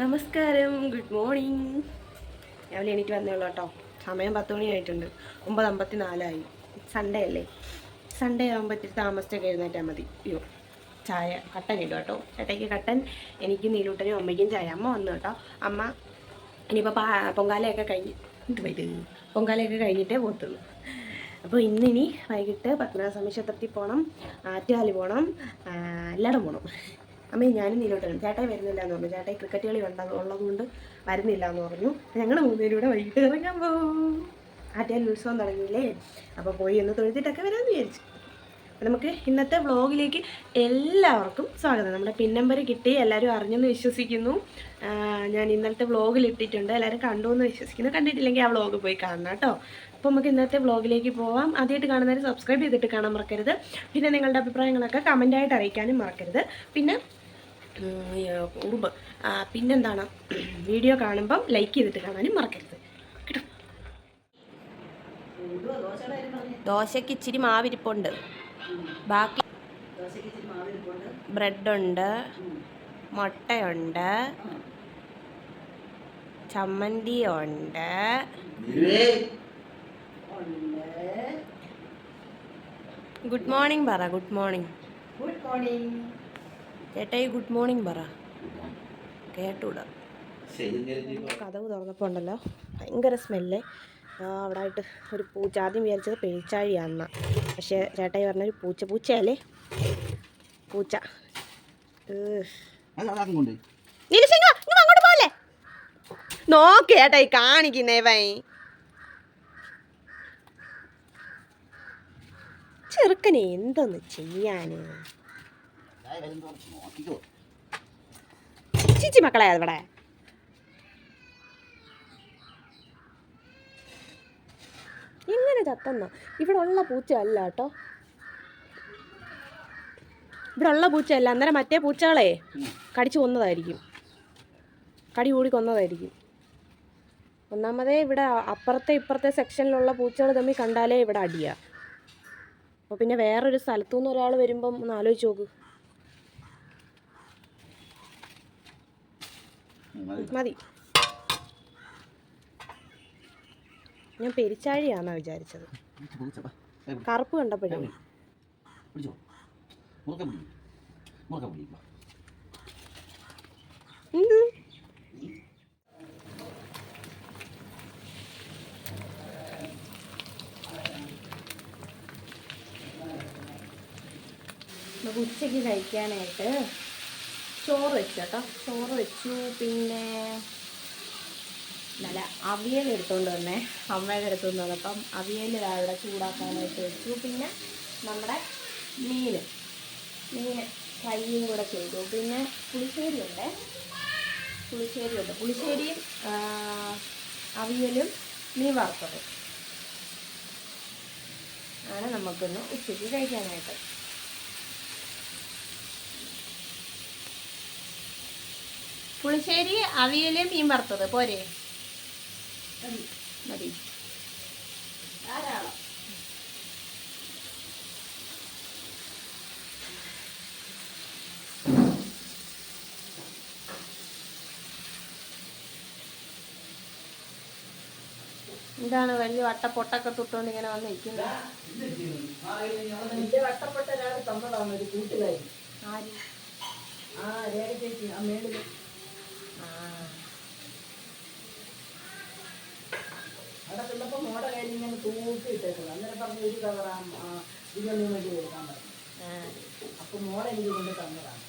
നമസ്കാരം good morning രാവിലെ എണീറ്റ് വന്നേയുള്ളൂ കേട്ടോ. സമയം പത്ത് മണിയായിട്ടുണ്ട്. ഒമ്പത് അമ്പത്തി നാലായി സൺഡേ അല്ലേ സൺഡേ ആകുമ്പോൾ താമസിച്ചൊക്കെ എഴുന്നേറ്റാൽ മതി. അയ്യോ ചായ കട്ടൻ ഇടും കേട്ടോ. ചേട്ടയ്ക്ക് കട്ടൻ എനിക്ക് നീലൂട്ടനും അമ്മയ്ക്കും ചായ. അമ്മ വന്നു കേട്ടോ. അമ്മ ഇനിയിപ്പോൾ പാ പൊങ്കാലയൊക്കെ കഴിഞ്ഞ് പൊങ്കാലയൊക്കെ കഴിഞ്ഞിട്ടേ പോത്തുള്ളൂ അപ്പോൾ ഇന്നിനി വൈകിട്ട് പത്മനാഭസ്വാമി ക്ഷേത്രത്തിൽ പോകണം ആറ്റുകാലി പോകണം എല്ലായിടും പോകണം അമ്മയും ഞാനും നീലോട്ടും ചേട്ടായി വരുന്നില്ല എന്ന് പറഞ്ഞു ചേട്ടായി ക്രിക്കറ്റ് കളി ഉണ്ടത് ഉള്ളതുകൊണ്ട് വരുന്നില്ല എന്ന് പറഞ്ഞു ഞങ്ങൾ മൂന്നുപേരും കൂടെ വൈകിട്ട് ഇറങ്ങാൻ പോകും. ആറ്റുകാലി ഉത്സവം തുടങ്ങിയില്ലേ? അപ്പോൾ പോയി ഒന്ന് തൊഴുത്തിട്ടൊക്കെ വരാമെന്ന് വിചാരിച്ചു. നമുക്ക് ഇന്നത്തെ വ്ളോഗിലേക്ക് എല്ലാവർക്കും സ്വാഗതം. നമ്മുടെ പിൻ നമ്പർ കിട്ടി. എല്ലാവരും അറിഞ്ഞെന്ന് വിശ്വസിക്കുന്നു. ഞാൻ ഇന്നത്തെ വ്ളോഗിൽ ഇട്ടിട്ടുണ്ട്. എല്ലാവരും കണ്ടു എന്ന് വിശ്വസിക്കുന്നു. കണ്ടിട്ടില്ലെങ്കിൽ ആ വ്ളോഗ് പോയി കാണണം കേട്ടോ. അപ്പോൾ നമുക്ക് ഇന്നത്തെ വ്ളോഗിലേക്ക് പോവാം. ആദ്യമായിട്ട് കാണുന്നവർ സബ്സ്ക്രൈബ് ചെയ്തിട്ട് കാണാൻ മറക്കരുത്. പിന്നെ നിങ്ങളുടെ അഭിപ്രായങ്ങളൊക്കെ കമന്റായിട്ട് അറിയിക്കാനും മറക്കരുത്. പിന്നെ ഉറുമ്പ്. പിന്നെന്താണ്? വീഡിയോ കാണുമ്പം ലൈക്ക് ചെയ്തിട്ട് കാണാനും മറക്കരുത്. കേട്ടോ? ദോശയ്ക്ക് ഇച്ചിരി മാവിരിപ്പുണ്ട്. ബാക്കി ബ്രെഡുണ്ട് മുട്ടയുണ്ട് ചമ്മന്തി ഉണ്ട് ഗുഡ് മോർണിംഗ് പറ ഗുഡ് മോർണിംഗ് ഗുഡ് മോർണിംഗ് ചേട്ടായി ഗുഡ് മോർണിംഗ് പറ. കേട്ടൂടാ. കഥവ് തുറന്നപ്പോൾ ഉണ്ടല്ലോ ഭയങ്കര സ്മെല്ല് അവിടെ ആയിട്ട് ഒരു പൂച്ച ആദ്യം വിചാരിച്ചത് പേച്ചാഴിയാണെന്ന പക്ഷേ ചേട്ടായി പറഞ്ഞൊരു പൂച്ച പൂച്ചയല്ലേ? പൂച്ച. അങ്ങോട്ട് പോലെ നോക്ക് ചേട്ടായി കാണിക്കുന്നേ വൈ ചെറുക്കനെ എന്തൊന്ന് ചെയ്യാന്? ചിച്ചി മക്കളെ അവിടെ. ഇങ്ങനെ ചത്തന്ന? ഇവിടെ ഉള്ള പൂച്ച അല്ല കേട്ടോ. ഇവിടെ ഉള്ള പൂച്ച അല്ല അന്നേരം മറ്റേ പൂച്ചകളെ കടിച്ചു കൊന്നതായിരിക്കും. കടി കൂടി കൊന്നതായിരിക്കും. ഒന്നാമതേ ഇവിടെ അപ്പുറത്തെ ഇപ്പുറത്തെ സെക്ഷനിലുള്ള പൂച്ചകൾ തമ്മിൽ കണ്ടാലേ ഇവിടെ അടിയാ. അപ്പോൾ പിന്നെ വേറൊരു സ്ഥലത്തു നിന്ന് ഒരാൾ വരുമ്പം ഒന്ന് ആലോചിച്ച് നോക്ക്. മതി. ഞാൻ പെരിച്ചാഴിയാന്നാ വിചാരിച്ചത്. കറുപ്പ് കണ്ടപ്പോഴേ. ഉച്ചയ്ക്ക് കഴിക്കാനായിട്ട് ചോറ് വെച്ചു കേട്ടോ. ചോറ് വെച്ചു. പിന്നെ നല്ല അവിയൽ എടുത്തുകൊണ്ട് വന്നേ. അമ്മയുടെ അടുത്തുനിന്ന് വന്നപ്പം അവിയൽ അവിടെ ചൂടാക്കാനായിട്ട് വെച്ചു. പിന്നെ നമ്മുടെ മീൻ മീൻ ഫ്രൈയും കൂടെ ചെയ്തു. പിന്നെ പുളിശ്ശേരി ഉണ്ട്. പുളിശ്ശേരി ഉണ്ട്. പുളിശ്ശേരിയും അവിയലും മീൻ വറുത്തതും. ആണ് നമുക്കൊന്ന് ഉച്ചയ്ക്ക് കഴിക്കാനായിട്ട്. പുളിശ്ശേരി അവിയൽ മീൻ വറുത്തത്. പോരെ. മതി. ഇതാണ് വലിയ വട്ടപ്പൊട്ടൊക്കെ തൊട്ടുകൊണ്ട് ഇങ്ങനെ വന്ന് നിൽക്കുന്നത് എന്റെ വട്ടപ്പെട്ട ഒരാൾ തന്നതാണ് ഒരു കൂട്ടുകാരി. ആര്? ആ രേഖ ചേച്ചി ആ മേളിൽ ആ അവിടെ മോടെ കയ്യിൽ ഇങ്ങനെ തൂക്കി ഇട്ടേക്കുന്നത് അന്നേരം പറഞ്ഞു ഒരു കവറാം ഇതിനൊന്നും വേണ്ടി കൊടുക്കാൻ പറഞ്ഞു. അപ്പൊ മോളെ എനിക്ക് കൊണ്ട് തന്നതാണ്.